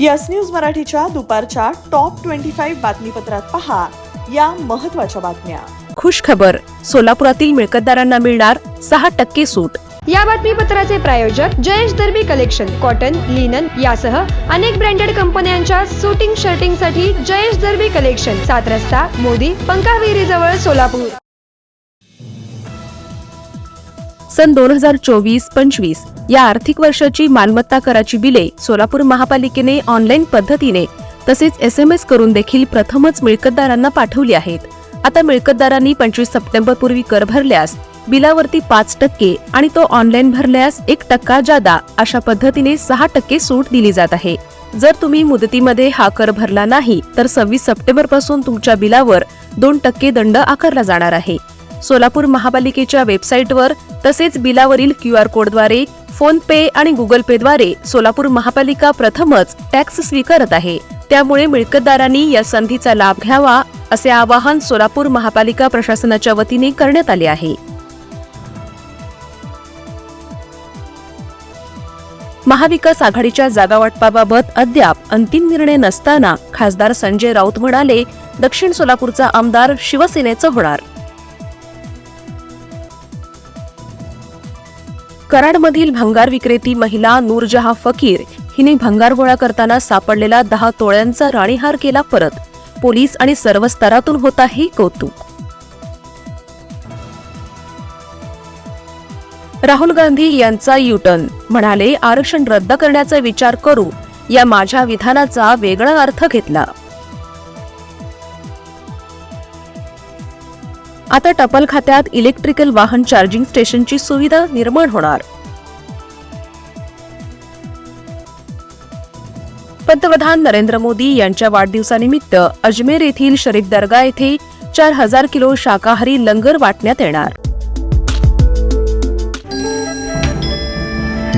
Yes news मराठीच्या दुपारच्या top twenty five बातमीपत्रात पहा या महत्त्वाच्या बातम्या. खुश खबर. सोलापुरातील मिळकतदारांना मिळणार सहा टक्के सूट. या बातमीपत्राचे प्रायोजक Jayesh Darbi collection cotton linen यासह अनेक ब्रँडेड कंपन्यांच्या सुटिंग शर्टिंगसाठी जयेश दर्बी कलेक्शन सात रस्ता मोदी पंकाविहिरी जवळ सोलापूर. सन दोन हजार चोवीस पंचवीस. या आर्थिक वर्षाची मालमत्ता कराची बिले सोलापूर महापालिकेने ऑनलाईन पद्धतीने तसेच एस एम एस करून देखील प्रथमच मिळकतदारांना पाठवली आहेत. आता मिळकतदारांनी पंचवीस सप्टेंबर पूर्वी कर भरल्यास बिलावरती पाच टक्के आणि तो ऑनलाईन भरल्यास एक टक्का जादा अशा पद्धतीने सहा टक्के सूट दिली जात आहे. जर तुम्ही मुदतीमध्ये हा कर भरला नाही तर सव्वीस सप्टेंबरपासून तुमच्या बिलावर दोन टक्के दंड आकारला जाणार आहे. सोलापूर महापालिकेच्या वेबसाईटवर तसेच बिलावरील क्यू आर कोडद्वारे फोन पे आणि गुगल पे द्वारे सोलापूर महापालिका प्रथमच टॅक्स स्वीकारत आहे. त्यामुळे मिळकतदारांनी या संधीचा लाभ घ्यावा असे आवाहन सोलापूर महापालिका प्रशासनाच्या वतीने करण्यात आले आहे. महाविकास आघाडीच्या जागा वाटपाबाबत अद्याप अंतिम निर्णय नसताना खासदार संजय राऊत म्हणाले दक्षिण सोलापूरचा आमदार शिवसेनेचं होणार. कराडमधील भंगार विक्रेती महिला नूरजहा फकीर हिने भंगार गोळा करताना सापडलेला दहा तोळ्यांचा राणीहार केला परत. पोलीस आणि सर्व स्तरातून होत आहे कौतुक. राहुल गांधी यांचा युटर्न. म्हणाले आरक्षण रद्द करण्याचा विचार करू या माझ्या विधानाचा वेगळा अर्थ घेतला. आता टपाल खात्यात इलेक्ट्रिकल वाहन चार्जिंग स्टेशनची सुविधा निर्माण होणार. पंतप्रधान नरेंद्र मोदी यांच्या वाढदिवसानिमित्त अजमेर येथील शरीफ दर्गा येथे चार हजार किलो शाकाहारी लंगर वाटण्यात येणार.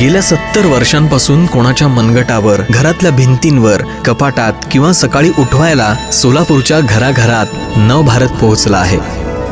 गेल्या सत्तर वर्षांपासून कोणाच्या मनगटावर घरातल्या भिंतींवर कपाटात किंवा सकाळी उठवायला सोलापूरच्या घराघरात नवभारत पोहोचला आहे.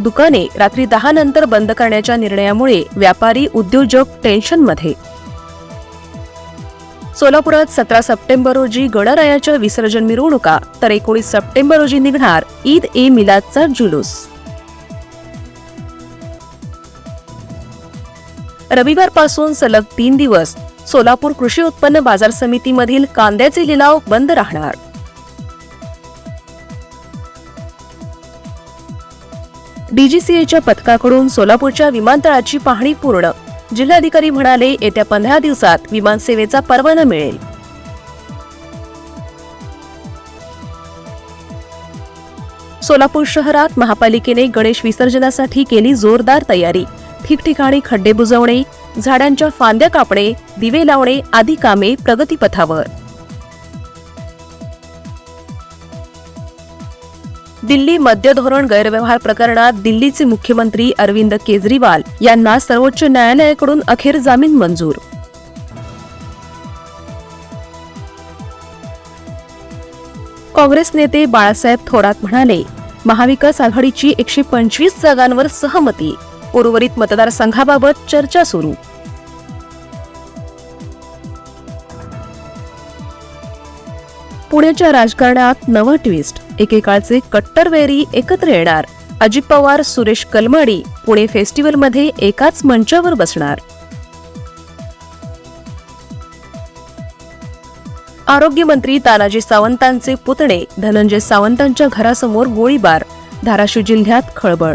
दुकाने रात्री दहा नंतर बंद करण्याच्या निर्णयामुळे व्यापारी उद्योजक टेन्शनमध्ये. सोलापुरात सतरा सप्टेंबर रोजी गणरायाच्या विसर्जन मिरवणुका तर एकोणीस सप्टेंबर रोजी निघणार ईद ए मिलादचा जुलूस. रविवारपासून सलग तीन दिवस सोलापूर कृषी उत्पन्न बाजार समितीमधील कांद्याचे लिलाव बंद राहणार. डीजीसीएच्या पथकाकडून सोलापूरच्या विमानतळाची पाहणी पूर्ण. जिल्हाधिकारी म्हणाले येत्या पंधरा दिवसात विमानसेवेचा परवाना मिळेल. सोलापूर शहरात महापालिकेने गणेश विसर्जनासाठी केली जोरदार तयारी. ठिकठिकाणी खड्डे बुजवणे झाडांच्या फांद्या कापणे दिवे लावणे आदी कामे प्रगतीपथावर. दिल्ली मद्य धोरण गैरव्यवहार प्रकरणात दिल्लीचे मुख्यमंत्री अरविंद केजरीवाल यांना सर्वोच्च न्यायालयाकडून अखेर जामीन मंजूर. काँग्रेस नेते बाळासाहेब थोरात म्हणाले महाविकास आघाडीची एकशे पंचवीस जागांवर सहमती. उर्वरित मतदारसंघाबाबत चर्चा सुरू. पुण्याच्या राजकारणात नवं ट्विस्ट एकेकाळचे कट्टरवेरी एकत्र येणार. अजित पवार सुरेश कलमाडी पुणे फेस्टिवलमध्ये एकाच मंचावर बसणार. आरोग्यमंत्री तानाजी सावंतांचे पुतणे धनंजय सावंतांच्या घरासमोर गोळीबार धाराशिव जिल्ह्यात खळबळ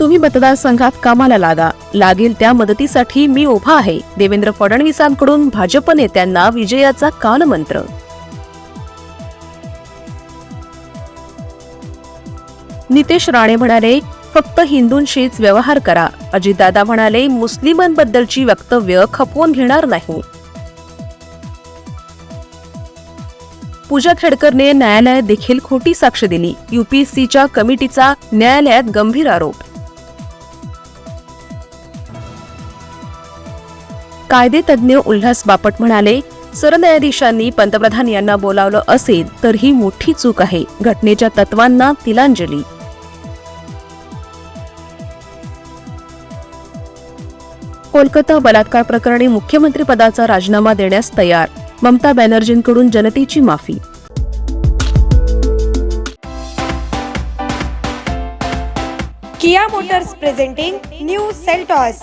तुम्ही मतदारसंघात कामाला लागा. लागेल त्या मदतीसाठी मी उभा आहे. देवेंद्र फडणवीसांकडून भाजप नेत्यांना विजयाचा कानमंत्र नितेश राणे म्हणाले फक्त हिंदूंशीच व्यवहार करा. अजितदादा म्हणाले मुस्लिमांबद्दलची वक्तव्य खपवून घेणार नाही. पूजा खेडकरने न्यायालयात देखील खोटी साक्ष दिली. युपीएससीच्या कमिटीचा न्यायालयात गंभीर आरोप. कायदेतज्ञ उल्हास बापट म्हणाले सरन्यायाधीशांनी पंतप्रधान यांना बोलावलं असेल तर ही मोठी चूक आहे. घटनेच्या तत्वांना तिलांजली. कोलकाता बलात्कार प्रकरणी मुख्यमंत्री पदाचा राजीनामा देण्यास तयार. ममता बॅनर्जींकडून जनतेची माफी. Kia motors presenting new Seltos.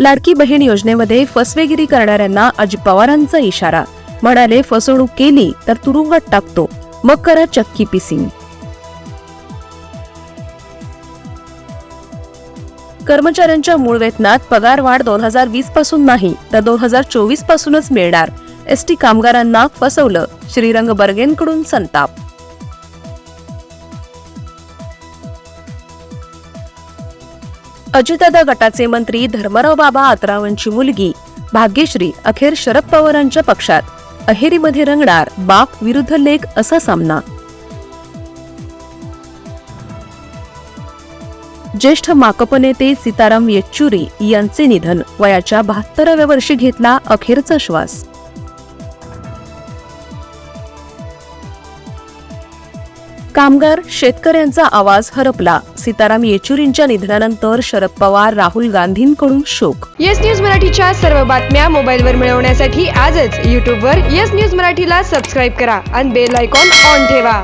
Ladki Bahin योजनेमध्ये फसवेगिरी करणाऱ्यांना अजित पवारांचा इशारा. म्हणाले फसवणूक केली तर तुरुंगात टाकतो. मग करा चक्की पिसिंग. कर्मचाऱ्यांच्या मूळ वेतनात पगार वाढ दोन हजार वीसपासून नाही तर दोन हजार चोवीस पासूनच मिळणार. एसटी कामगारांना फसवलं श्रीरंग बर्गेंकडून संताप. अजितदादा गटाचे मंत्री धर्मराव बाबा आत्रावांची मुलगी भाग्यश्री अखेर शरद पवारांच्या पक्षात. अहेरीमध्ये रंगणार बाप विरुद्ध लेख असा सामना. ज्येष्ठ माकप नेते सीताराम येच्चुरी यांचे निधन वयाच्या बहात्तराव्या वर्षी घेतला अखेरचा श्वास. कामगार शेतकऱ्यांचा आवाज हरपला. सीताराम येचुरींच्या निधनानंतर शरद पवार राहुल गांधींकडून शोक. येस न्यूज मराठीच्या सर्व बातम्या मोबाईलवर मिळवण्यासाठी आजच यूट्यूबवर येस न्यूज मराठीला सबस्क्राईब करा आणि बेल आयकॉन ऑन ठेवा.